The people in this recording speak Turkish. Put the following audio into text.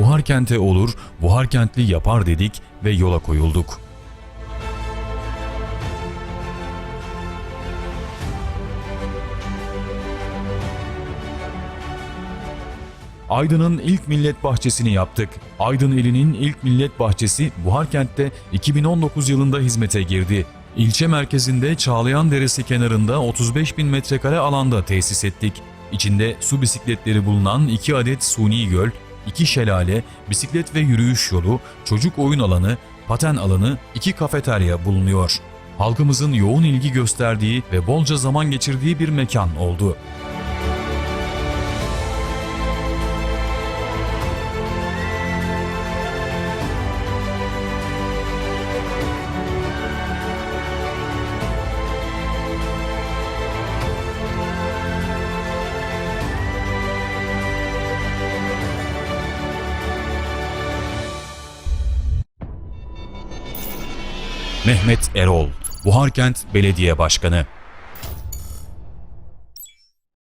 buhar kente olur, buhar kentli yapar dedik ve yola koyulduk. Aydın'ın ilk millet bahçesini yaptık. Aydın ilinin ilk millet bahçesi Buharkent'te 2019 yılında hizmete girdi. İlçe merkezinde Çağlayan Deresi kenarında 35 bin metrekare alanda tesis ettik. İçinde su bisikletleri bulunan 2 adet suni göl, 2 şelale, bisiklet ve yürüyüş yolu, çocuk oyun alanı, paten alanı, 2 kafeterya bulunuyor. Halkımızın yoğun ilgi gösterdiği ve bolca zaman geçirdiği bir mekan oldu. Mehmet Erol, Buharkent Belediye Başkanı